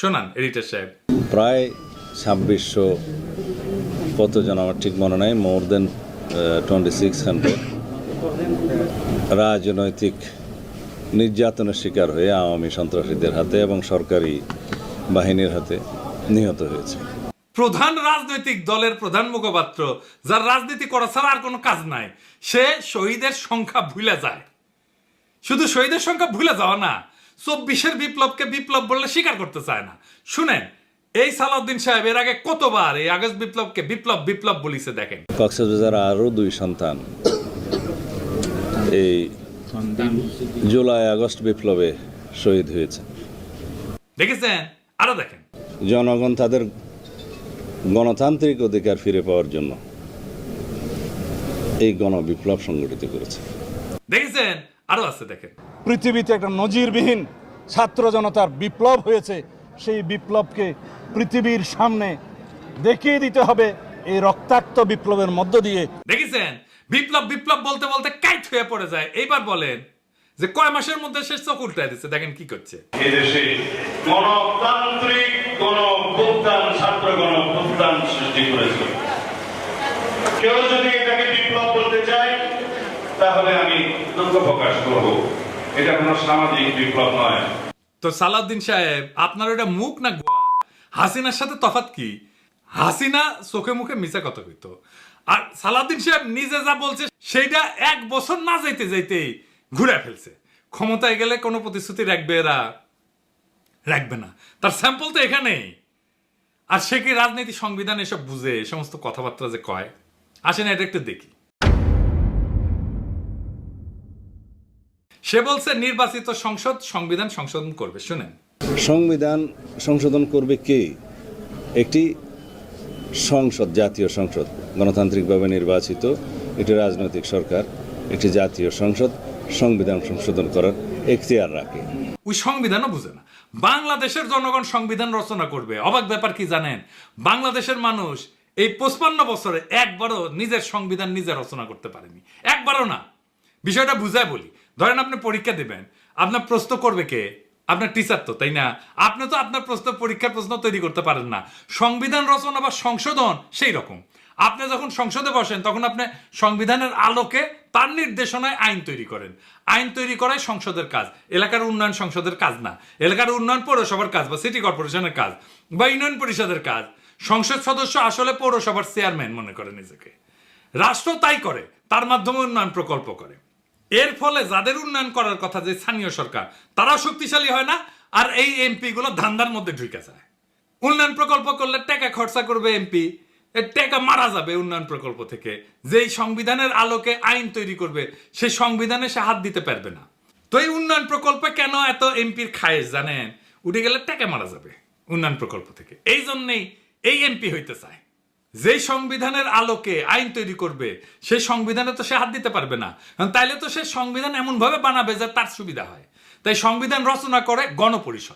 শোনান এডিটর সাহেব। প্রায় ছাব্বিশশো কতজন আমার ঠিক মনে নাই more then twenty six hundred রাজনৈতিক নির্যাতনের শিকার হয়ে আওয়ামী সন্ত্রাসীদের হাতে এবং সরকারি বাহিনীর হাতে নিহত হয়েছে। প্রধান রাজনৈতিক দলের প্রধান মুখপাত্র যার রাজনীতি করা ছাড়া আর কোনো কাজ নাই সে শহীদের সংখ্যা ভুলে যায়। শুধু শহীদের সংখ্যা ভুলে যাওয়া না চব্বিশের বিপ্লবকে বিপ্লব বললে স্বীকার করতে চায় না। শুনেন এই সালাউদ্দিন সাহেব এর আগে কতবার এই আগস্ট বিপ্লবকে বিপ্লব বিপ্লব বলিছে দেখেন। কক্সবাজার আরও দুই সন্তান। এই জুলাই আগস্ট বিপ্লবে শহীদ হয়েছে। দেখেছেন? আরও দেখেন। জনগণ তাদের গণতান্ত্রিক অধিকার ফিরে পাওয়ার জন্য এই গণবিপ্লব সংগঠিত করেছে। দেখেছেন? আরও আছে দেখেন। পৃথিবীতে একটা নজিরবিহীন ছাত্র জনতার বিপ্লব হয়েছে সেই বিপ্লবকে পৃথিবীর সামনে দেখিয়ে দিতে হবে এই রক্তাক্ত বিপ্লবের মধ্য দিয়ে। দেখেছেন? বিপ্লব বিপ্লব বলতে বলতে কাইট হয়ে পড়ে যায়। এইবার বলেন যে কয় মাসের মধ্যে সে চোখ উল্টায় দিচ্ছে দেখেন কি করছে। এদেশে গণতান্ত্রিক গণ অভ্যুত্থান ছাত্র গণ অভ্যুত্থান সৃষ্টি করেছে। কেউ যদি এটাকে বিপ্লব বলতে চায় তাহলে আমি দুঃখ প্রকাশ করব। এটা কোনো সামাজিক বিপ্লব নয়। তো সালাউদ্দিন সাহেব, আপনার ওটা মুখ না হাসিনার সাথে তফাৎ কি? হাসিনা চোখে মুখে মিশা কথা কইতো। আর সালাউদ্দিন সাহেব নিজে যা বলছে, সেইটা এক বছর না যাইতে যাইতেই ঘুরে ফেলছে। ক্ষমতায় গেলে কোনো প্রতিশ্রুতি রাখবে এরা? রাখবে না। তার স্যাম্পল তো এখানেই। আর সে কি রাজনীতি সংবিধান এসব বুঝে সমস্ত কথাবার্তা যে কয়? আসেন এটা একটু দেখি। সে বলছে নির্বাচিত সংসদ সংবিধান সংশোধন করবে। শুনেন। সংবিধান সংশোধন করবে কে? একটি সংসদ জাতীয় সংসদ গণতান্ত্রিকভাবে নির্বাচিত একটি রাজনৈতিক সরকার একটি জাতীয় সংসদ সংবিধান সংশোধন করার এখতিয়ার রাখে। ওই সংবিধানও বুঝে না। বাংলাদেশের জনগণ সংবিধান রচনা করবে। অবাক ব্যাপার কি জানেন? বাংলাদেশের মানুষ এই পঁচপান্ন বছরে একবারও নিজের সংবিধান নিজে রচনা করতে পারেনি। একবারও না। বিষয়টা বুঝায় বলি। ধরেন আপনি পরীক্ষা দেবেন, আপনার প্রশ্ন করবে কে? আপনার টিচার তো, তাই না? আপনি তো আপনার প্রশ্ন, পরীক্ষার প্রশ্ন তৈরি করতে পারেন না। সংবিধান রচনা বা সংশোধন সেই রকম। আপনি যখন সংসদে বসেন, তখন আপনি সংবিধানের আলোকে তার নির্দেশনায় আইন তৈরি করেন। আইন তৈরি করাই সংসদের কাজ। এলাকার উন্নয়ন সংসদের কাজ না। এলাকার উন্নয়ন পৌরসভার কাজ বা সিটি কর্পোরেশনের কাজ বা ইউনিয়ন পরিষদের কাজ। সংসদ সদস্য আসলে পৌরসভার চেয়ারম্যান মনে করে নিজেকে। রাষ্ট্র তাই করে, তার মাধ্যমে উন্নয়ন প্রকল্প করে। এর ফলে যাদের উন্নয়ন করার কথা যে স্থানীয় সরকার তারা শক্তিশালী হয় না, আর এই এমপি গুলো ধান্দার মধ্যে ঢুকে যায়। উন্নয়ন প্রকল্প করলে টাকা খরচা করবে এমপি টাকা মারা যাবে উন্নয়ন প্রকল্প থেকে। যেই সংবিধানের আলোকে আইন তৈরি করবে, সেই সংবিধানে সে হাত দিতে পারবে না। তো এই উন্নয়ন প্রকল্পে কেন এত এমপির খায়েশ জানেন? উঠে গেলে টাকা মারা যাবে উন্নয়ন প্রকল্প থেকে। এই জন্যেই এই এমপি হইতে চায়। যেই সংবিধানের আলোকে আইন তৈরি করবে সেই সংবিধানে তো সে হাত দিতে পারবে না। কারণ তাইলে তো সে সংবিধান এমনভাবে বানাবে যে তার সুবিধা হয়। তাই সংবিধান রচনা করে গণপরিষদ।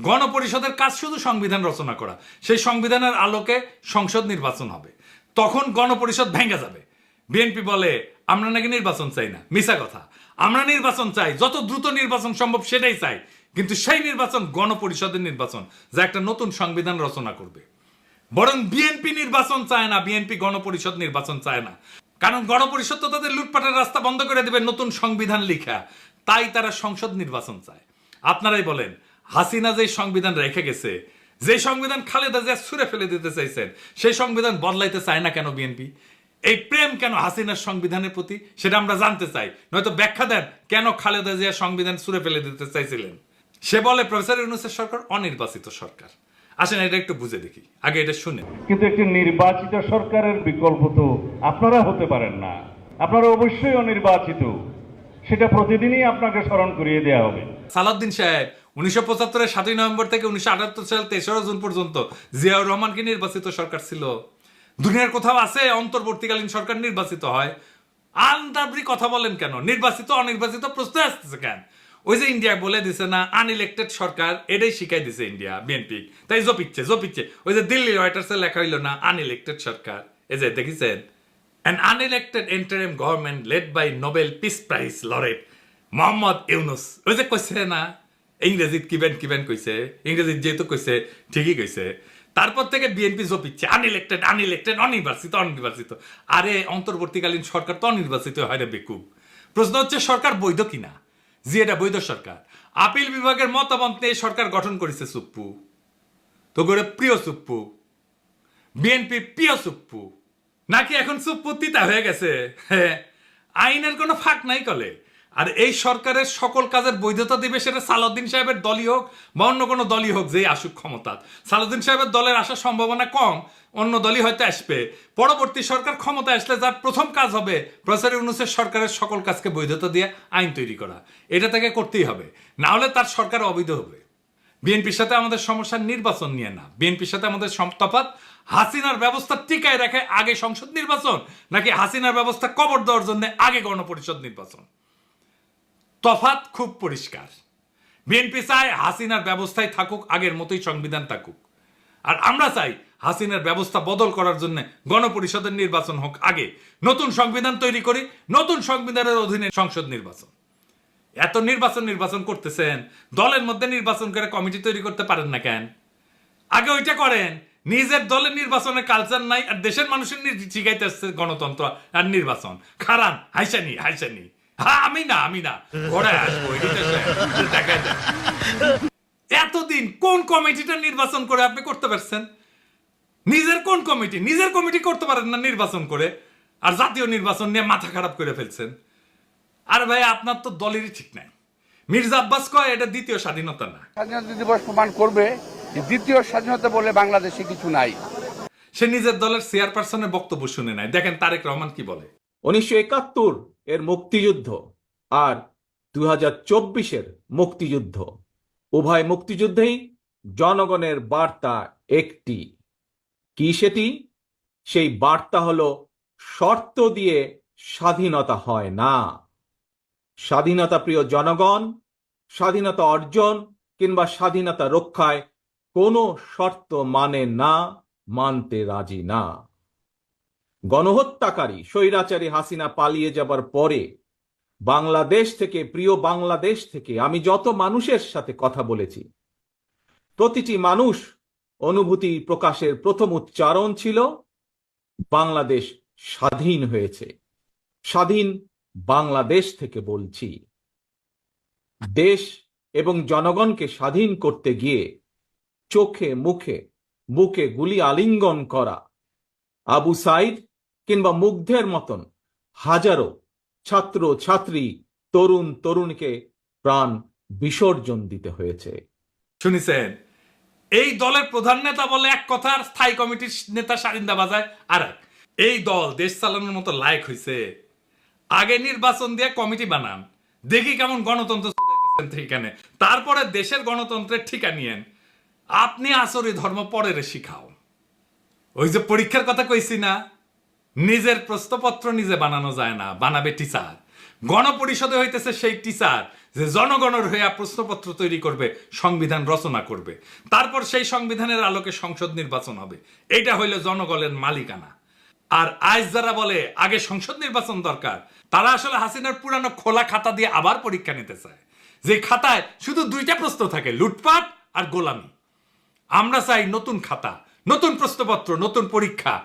গণপরিষদের কাজ শুধু সংবিধান রচনা করা। সেই সংবিধানের আলোকে সংসদ নির্বাচন হবে। তখন গণপরিষদ ভেঙে যাবে। বিএনপি বলে, আমরা নাকি নির্বাচন চাই না। মিশা কথা। আমরা নির্বাচন চাই। যত দ্রুত নির্বাচন সম্ভব সেটাই চাই। কিন্তু সেই নির্বাচন গণপরিষদের নির্বাচন, যা একটা নতুন সংবিধান রচনা করবে। বরং বিএনপি নির্বাচন চায় না, বিএনপি গণপরিষদ নির্বাচন চায় না। কারণ গণপরিষদ তো তাদের লুটপাটের রাস্তা বন্ধ করে দেবে নতুন সংবিধান লিখা। তাই তারা সংসদ নির্বাচন চায়। আপনারাই বলেন, হাসিনা যে সংবিধান রেখে গেছে যে সংবিধান খালেদা জিয়া ছুঁড়ে ফেলে দিতে চাইছেন, সেই সংবিধান বদলাইতে চায় না কেন বিএনপি? এই প্রেম কেন হাসিনার সংবিধানের প্রতি, সেটা আমরা জানতে চাই। নয়তো ব্যাখ্যা দেন, কেন খালেদা জিয়া সংবিধান ছুঁড়ে ফেলে দিতে চাইছিলেন? সে বলে, প্রফেসর ইউনুসের সরকার অনির্বাচিত সরকার। আসেন এটা একটু বুঝে দেখি। আগে এটা শুনে কিন্তু একটি নির্বাচিত সরকারের বিকল্প তো আপনারা হতে পারেন না। আপনারা অবশ্যই অনির্বাচিত। সেটা প্রতিদিনই আপনাকে স্মরণ করিয়ে দেওয়া হবে। সালাউদ্দিন সাহেব উনিশশো পঁচাত্তরের সাতই নভেম্বর থেকে উনিশশো আটাত্তর সাল তেসরা জুন পর্যন্ত জিয়াউর রহমানকে নির্বাচিত সরকার ছিল। দুনিয়ার কোথাও আছে অন্তর্বর্তীকালীন সরকার নির্বাচিত হয়? আন্দাবরি কথা বলেন কেন? নির্বাচিত অনির্বাচিত প্রশ্ন আসতেছে কেন? ওই যে ইন্ডিয়া বলে দিছে না আনইলেক্টেড সরকার, এটাই শিখাই দিছে ইন্ডিয়া বিএনপি তাই জপিচ্ছে জপিচ্ছে। ওই যে দিল্লি রয়টার্সে লেখা হইল না আনইলেক্টেড সরকার। এই যে দেখেছেন? An unelected interim government led by Nobel Peace Prize laureate Mohammad Yunus ওই যে কইছে না, ইংরেজিত কিবেন কিবেন কইছে, ইংরেজিত যেহেতু কইছে, ঠিকই কইছে। তারপর থেকে বিএনপি জপিচ্ছে আনইলেক্টেড আনইলেক্টেড অনির্বাচিত অনির্বাচিত। আরে, অন্তর্বর্তীকালীন সরকার তো অনির্বাচিত হয় না বেকুব। প্রশ্ন হচ্ছে, সরকার বৈধ কিনা? জি এটা বৈধ সরকার। আপিল বিভাগের মতামত নিয়ে সরকার গঠন করেছে সুপ্পু। তো করে প্রিয় সুপ্পু। বিএনপি প্রিয় সুপ্পু। নাকি এখন সুপ্পু তিতা হয়ে গেছে? হ্যাঁ আইনের কোনো ফাঁক নাই কলে। আর এই সরকারের সকল কাজের বৈধতা দিবে সেটা সালাউদ্দিন সাহেবের দলই হোক বা অন্য কোনো দলই হোক, যেই আসুক ক্ষমতা সালাউদ্দিন সাহেবের দলের আসার সম্ভাবনা কম, অন্য দলই হয়তো আসবে। পরবর্তী সরকার ক্ষমতা আসলে যার প্রথম কাজ হবে প্রসারী অনুসারে সরকারের সকল কাজকে বৈধতা দিয়ে আইন তৈরি করা। এটা তাকে করতেই হবে। না হলে তার সরকার অবৈধ হবে। বিএনপির সাথে আমাদের সমস্যা নির্বাচন নিয়ে না। বিএনপির সাথে আমাদের তফাৎ, হাসিনার ব্যবস্থা টিকায় রাখে আগে সংসদ নির্বাচন, নাকি হাসিনার ব্যবস্থা কবর দেওয়ার জন্য আগে গণপরিষদ নির্বাচন? তফাৎ খুব পরিষ্কার। বিএনপি চায় হাসিনার ব্যবস্থায় থাকুক, আগের মতোই সংবিধান থাকুক। আর আমরা চাই হাসিনার ব্যবস্থা বদল করার জন্য গণপরিষদের নির্বাচন হোক আগে। নতুন সংবিধান তৈরি করি, নতুন সংবিধানের অধীনে সংসদ নির্বাচন। এত নির্বাচন নির্বাচন করতেছেন, দলের মধ্যে নির্বাচন করে কমিটি তৈরি করতে পারেন না কেন? আগে ওইটা করেন, নিজের দলের নির্বাচনের কালচার নাই আর দেশের মানুষের শিখাইতে আসছে গণতন্ত্র আর নির্বাচন। খারান হাইসানি হাইসানি আমি না আমি না। ঘোড়ায় আসব এসে এতদিন কোন কমিটিটা নির্বাচন করে আপনি করতে পারছেন? নিজের কোন কমিটি? নিজের কমিটি করতে পারেন না নির্বাচন করে। আর জাতীয় নির্বাচন নিয়ে মাথা খারাপ করে ফেলছেন। আর ভাই আপনার তো দলেরই ঠিক নাই। মির্জা আব্বাস কয় এটা দ্বিতীয় স্বাধীনতা না। স্বাধীনতা দিবস প্রমাণ করবে দ্বিতীয় স্বাধীনতা বলে বাংলাদেশে কিছু নাই। সে নিজের দলের চেয়ারপারসনের বক্তব্য শুনে নাই। দেখেন তারেক রহমান কি বলে। উনিশশো একাত্তর এর মুক্তিযুদ্ধ আর দু হাজার চব্বিশের মুক্তিযুদ্ধ। উভয় মুক্তিযুদ্ধেই জনগণের বার্তা একটি। কি সেটি? সেই বার্তা হলো, শর্ত দিয়ে স্বাধীনতা হয় না। স্বাধীনতা প্রিয় জনগণ, স্বাধীনতা অর্জন কিংবা স্বাধীনতা রক্ষায় কোনো শর্ত মানে না, মানতে রাজি না। গণহত্যাকারী স্বৈরাচারী হাসিনা পালিয়ে যাবার পরে বাংলাদেশ থেকে, প্রিয় বাংলাদেশ থেকে আমি যত মানুষের সাথে কথা বলেছি, প্রতিটি মানুষ অনুভূতি প্রকাশের প্রথম উচ্চারণ ছিল, বাংলাদেশ স্বাধীন হয়েছে, স্বাধীন বাংলাদেশ থেকে বলছি। দেশ এবং জনগণকে স্বাধীন করতে গিয়ে চোখে মুখে, বুকে গুলি আলিঙ্গন করা আবু সাইদ কিংবা মুগ্ধের মতন হাজারো ছাত্র, ছাত্রী, তরুণ, তরুণীকে প্রাণ বিসর্জন দিতে হয়েছে। শুনিছেন? এই দলের প্রধান নেতা বলে এক কথা আর স্থায়ী কমিটির নেতা সারিন্দা বাজায় আর এই দল দেশ চালানোর মতো লায়ক হয়েছে আগে নির্বাচন দিয়ে কমিটি বানান। দেখি কেমন গণতন্ত্র সেখানে তারপরে দেশের গণতন্ত্রের ঠিকা নিয়েন। আপনি আসরি ধর্ম পরের শিখাও। ওই যে পরীক্ষার কথা কইছি না? নিজের প্রশ্নপত্র নিজে বানানো যায় না, বানাবে টিচার গণপরিষদে হইতেছে সেই টিচার যে জনগণের হইয়া প্রশ্নপত্র তৈরি করবে, সংবিধান রচনা করবে। তারপর সেই সংবিধানের আলোকে সংসদ নির্বাচন হবে। এটা হইল জনগণের মালিকানা। আর আজ যারা বলে, আগে সংসদ নির্বাচন দরকার, তারা আসলে হাসিনার পুরানো খোলা খাতা দিয়ে আবার পরীক্ষা নিতে চায়। যে খাতায় শুধু দুইটা প্রশ্ন থাকে, লুটপাট আর গোলামি। আমরা চাই নতুন খাতা, নতুন প্রশ্নপত্র, নতুন পরীক্ষা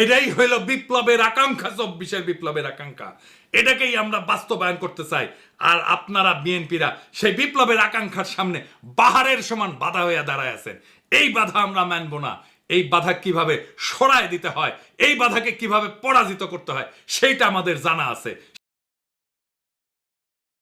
এটাই হইল বিপ্লবের আকাঙ্ক্ষা, চব্বিশের বিপ্লবের আকাঙ্ক্ষা। এটাকেই আমরা বাস্তবায়ন করতে চাই। আর আপনারা, বিএনপিরা, সেই বিপ্লবের আকাঙ্ক্ষার সামনে বাহারের সমান বাধা হইয়া দাঁড়ায় আছেন। এই বাধা আমরা মানব না। এই বাধা কীভাবে সরায় দিতে হয়, এই বাধাকে কীভাবে পরাজিত করতে হয়, সেইটা আমাদের জানা আছে।